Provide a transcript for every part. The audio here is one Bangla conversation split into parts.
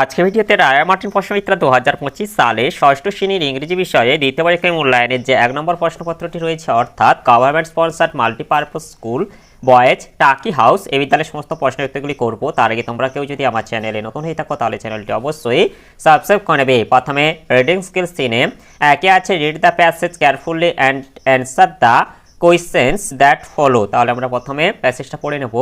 আজকে ভিডিওতে রায়া মার্টিন প্রশ্নমিত্রা দু হাজার পঁচিশ সালে ষষ্ঠ শ্রেণির ইংরেজি বিষয়ে দ্বিতীয় পরীক্ষায় মূল্যায়নের যে এক নম্বর প্রশ্নপত্রটি রয়েছে, অর্থাৎ government sponsored multipurpose school boys Taki house এই বিদ্যালয়ের সমস্ত প্রশ্নের উত্তরগুলি করব। তার আগে তোমরা কেউ যদি আমার চ্যানেলে নতুন হয়ে থাকো, তাহলে চ্যানেলটি অবশ্যই সাবস্ক্রাইব করে নেবে। প্রথমে রিডিং স্কিলস তিনে একে আছে read the passage carefully and answer the questions that follow তাহলে আমরা প্রথমে প্যাসেজটা পড়ে নেব।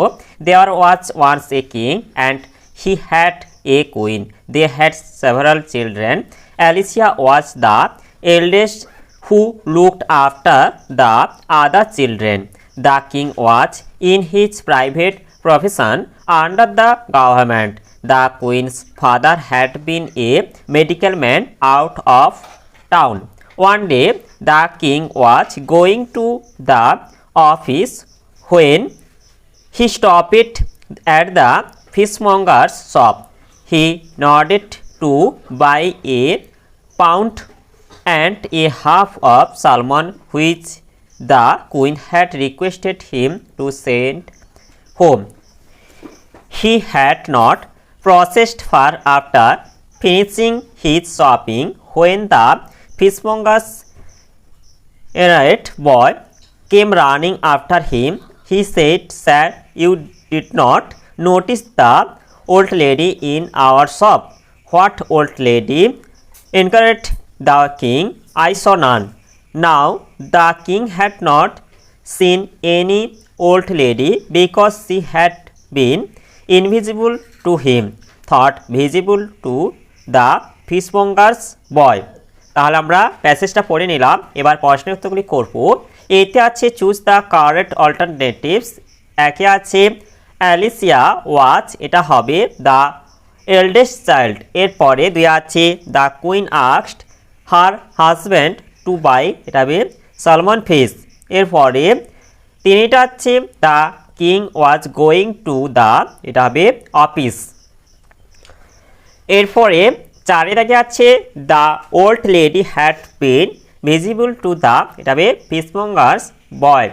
There was once a king and he had a queen. They had several children. Alicia was the eldest who looked after the other children. The king was in his private profession under the government. The queen's father had been a medical man out of town. One day, the king was going to the office when he stopped at the fishmonger's shop. He nodded to buy a pound and a half of salmon which the queen had requested him to send home. He had not processed far after finishing his shopping when the fishmonger's errant boy came running after him. He said, Sir, you did not notice the old lady in our shop. What old lady? inquired the king. I saw none. Now the king had not seen any old lady because she had been invisible to him, thought visible to the fishmonger's boy. তাহলে আমরা প্যাসেজটা পড়ে নিলাম এবার প্রশ্নের উত্তরগুলি করব এতে আছে চুজ দ্য কারেক্ট অল্টারনেটিভস একে আছে অ্যালিসিয়া ওয়াচ, এটা হবে দ্য এল্ডেস্ট চাইল্ড। এরপরে দুই আছে, দ্য কুইন আক্সড হার হাজব্যান্ড টু বাই, এটা হবে সালমান ফিস। এরপরে তিনিটা হচ্ছে the king was going to the, এটা হবে অফিস। এরপরে চারে দাগে আছে, the old lady had been invisible to the, এটা হবে ফিসমঙ্গার্স বয়।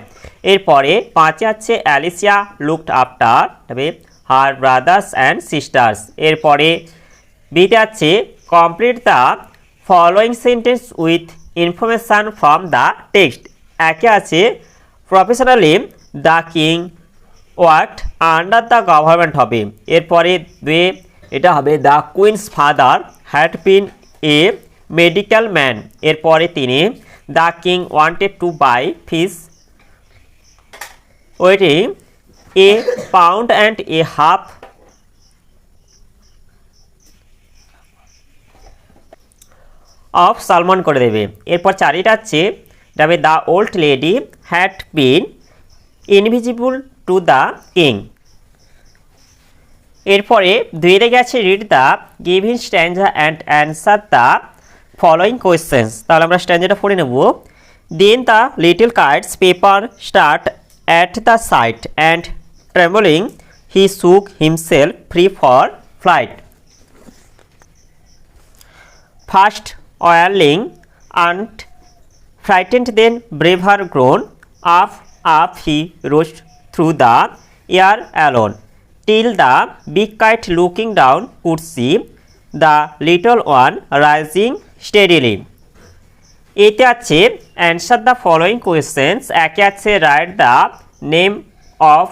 এরপরে পাঁচে আছে অ্যালিসিয়া, লুকড আফটার, তবে হার ব্রাদার্স অ্যান্ড সিস্টার্স। এরপরে বিতে আছে complete the following sentence with information from the text. একে আছে professionally the king worked under the government হবে। এরপরে দুয়ে, এটা হবে the queen's father, had been a medical man. এরপরে তিনি, the king wanted to buy fish waiting a pound and a half of salmon করে দেবে। এরপর চারিটা হচ্ছে যাবে the old lady had been invisible to the king এরপরে দুই রেগে আছে read the giving stanza and answer the following questions তাহলে আমরা স্ট্যান্ডাটা পড়ে নেব। Then the little kite's paper start at the sight and ট্রেভেলিং he shook himself free for flight. First oiling and frightened then braver grown up up he rushed through the air alone till the big kite looking down could see the little one rising steadily এতে আছে অ্যান্সার দ্য ফলোয়িং কোয়েশ্চেন্স একে আছে write the name of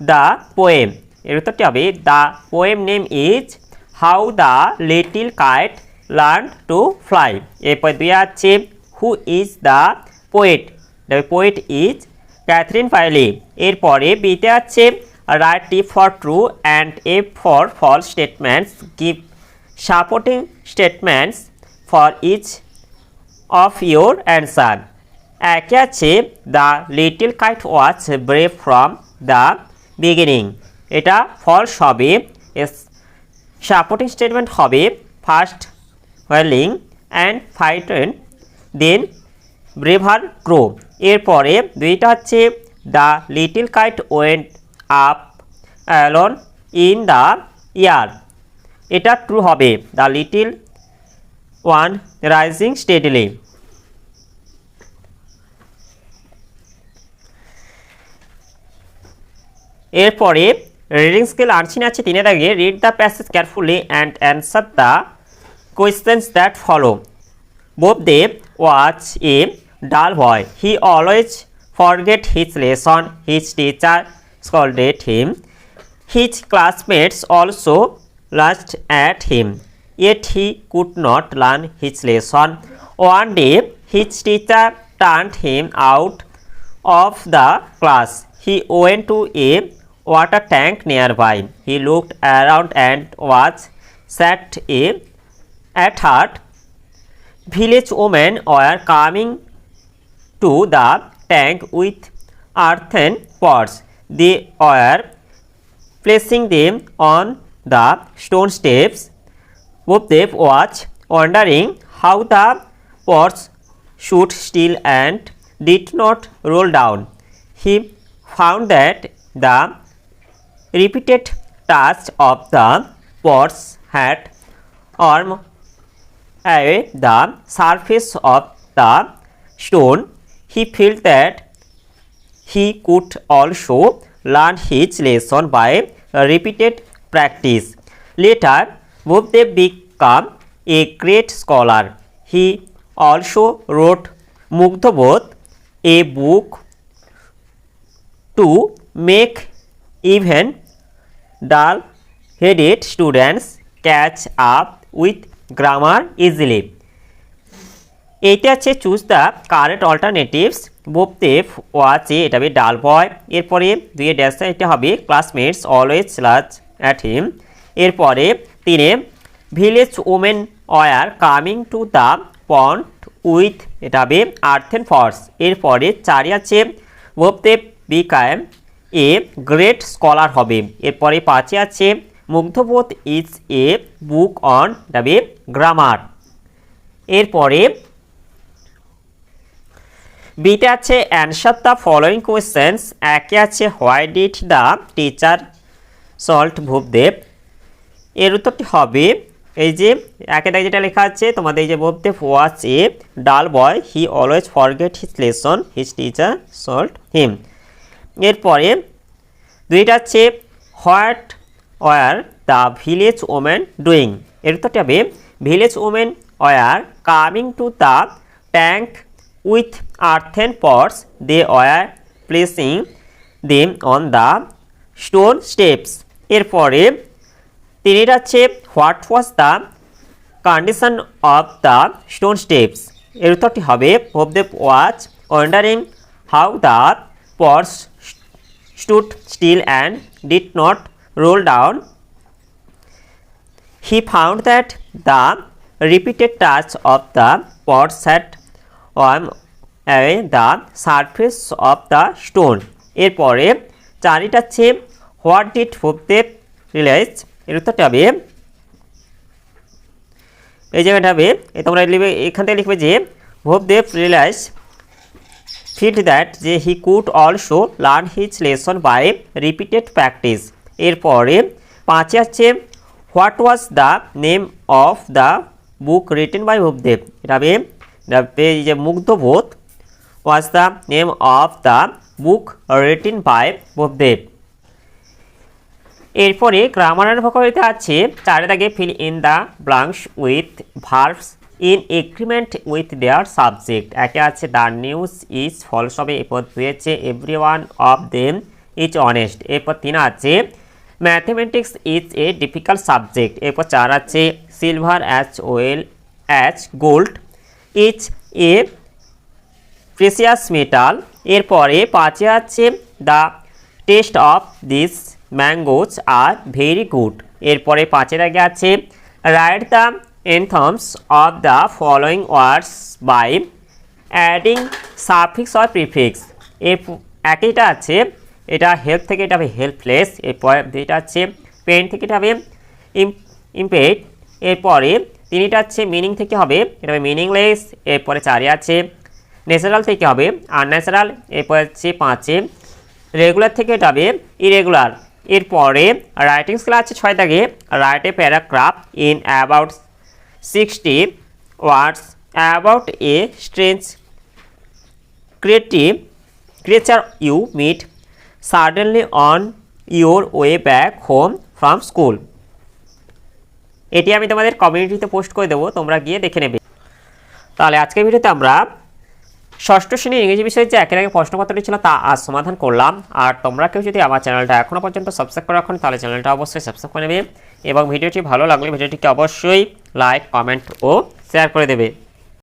the poem এর উত্তরটি হবে the poem name is how the little kite learn to fly এরপর দুই আছে who is the poet poet is Katherine Pyle এরপরে বিতে আছে write T for true and F for false statements give supporting statements for each of your answer একে আছে the little kite was brave from the beginning এটা ফলস হবে। সাপোর্টিং স্টেটমেন্ট হবে first whirling and frightened then braver grow এরপরে দুইটা হচ্ছে the little kite went up alone in the air এটা ট্রু হবে। The little one rising steadily এরপরে রিডিং স্কেল আনছি আছে তিনের আগে read the passage carefully and answer the questions that follow Bopdev was a dull boy he always forget his lesson his teacher scolded him his classmates also laughed at him yet he could not learn his lesson one day his teacher turn him out of the class he went to a water tank nearby. He looked around and was sat a at heart village women were coming to the tank with earthen pots. They were placing them on the stone steps. Bhupdev was wondering how the pots should still and did not roll down. He found that the repeated touch of the pots had warmed away the surface of the stone, he felt that he could also learn his lesson by repeated practice. Later, Bhupdev became a great scholar. He also wrote Mugdhabodh, a book to make even dull-headed students catch up with grammar easily. এইটা আছে choose the correct alternatives. Bopdev was a এটা হবে ডাল বয়। এরপরে দুইয়ে ড্যাশে এটা হবে classmates always laugh at him. এরপরে তিনে, village women were coming to the pond with, এটা হবে আর্থেন ফর্স। এরপরে চারি আছে Bopdev became a great scholar হবে। এরপরে পাঁচে আছে, Mugdhabodh is a book on ডাবে grammar এরপরে বিতে আছে অ্যান্সার দ্য ফলোয়িং কোয়েশ্চেন্স একে আছে why did the teacher scold Bopdev? এর উত্তরটি হবে, এই যে একে দাগে যেটা লেখা আছে, তোমাদের এই যে Bopdev was a dull boy he always forget his lesson his teacher scold him এরপরে দুইটা আছে what were the village women doing. এর উত্তরটি হবে, village women were coming to the tank with earthen pots they were placing them on the stone steps. এরপরে তিনি আছে what was the condition of the stone steps? এর উত্তরটি হবে Bopdev was wondering how the pots stood still and did not roll down. He found that the repeated touch of the pots had warmed away the surface of the stone. এরপরে চারিটা হচ্ছে হোয়াট ডিড ভূপদেব রিয়েলাইজ এর উত্তরটা হবে এই জায়গাটা হবে তোমরা লিখবে এখান থেকে লিখবে যে ভূপদেব রিয়েলাইজ ফিট দ্যাট যে he could also learn his lesson by repeated practice এরপরে পাঁচে আছে what was the name of the book written by Bopdev এটা হবে যে Mugdhabodh was the name of the book written by Bopdev এরপরে গ্রামারের ভোকাবলিতে আছে চারে দাগে fill in the blanks with verbs in agreement with their subject একে আছে দ্য নিউজ ইজ ফলস হবে এরপর আছে every one of them is honest এরপর তিন আছে mathematics is a difficult subject এরপর চার আছে silver as well as gold is a precious metal এরপরে পাঁচে আছে the taste of this mangoes are very good এরপরে পাঁচের আগে আছে write the antonyms of the following words by adding suffix or prefix এর একইটা আছে, এটা হেল্প থেকে এটা হবে হেল্পলেস এরপর এটা হচ্ছে পেন থেকে এটা হবে ইম্পেড এরপরে তিনটা হচ্ছে মিনিং থেকে হবে, এটা হবে মিনিংলেস এরপরে চারে আছে ন্যাচারাল থেকে হবে আনন্যাচারাল এরপর হচ্ছে পাঁচে রেগুলার থেকে এটা হবে ইরেগুলার এরপরে রাইটিং স্কিল আছে ছয় দাগে write a paragraph in about sixty words about a strange creative creature you meet suddenly on your way back home from school এটি আমি তোমাদের কমিউনিটিতে পোস্ট করে দেবো, তোমরা গিয়ে দেখে নেবে। তাহলে আজকের ভিডিওতে আমরা ষষ্ঠ শ্রেণির ইংরেজি বিষয়ে যে একের আগে প্রশ্নপত্রটি ছিল তা আজ সমাধান করলাম। আর তোমরা কেউ যদি আমার চ্যানেলটা এখনও পর্যন্ত সাবস্ক্রাইব করে রাখো তাহলে চ্যানেলটা অবশ্যই সাবস্ক্রাইব করে নেবে। এবং ভিডিওটি ভালো লাগলে ভিডিওটিকে অবশ্যই লাইক কমেন্ট ও শেয়ার করে দেবে।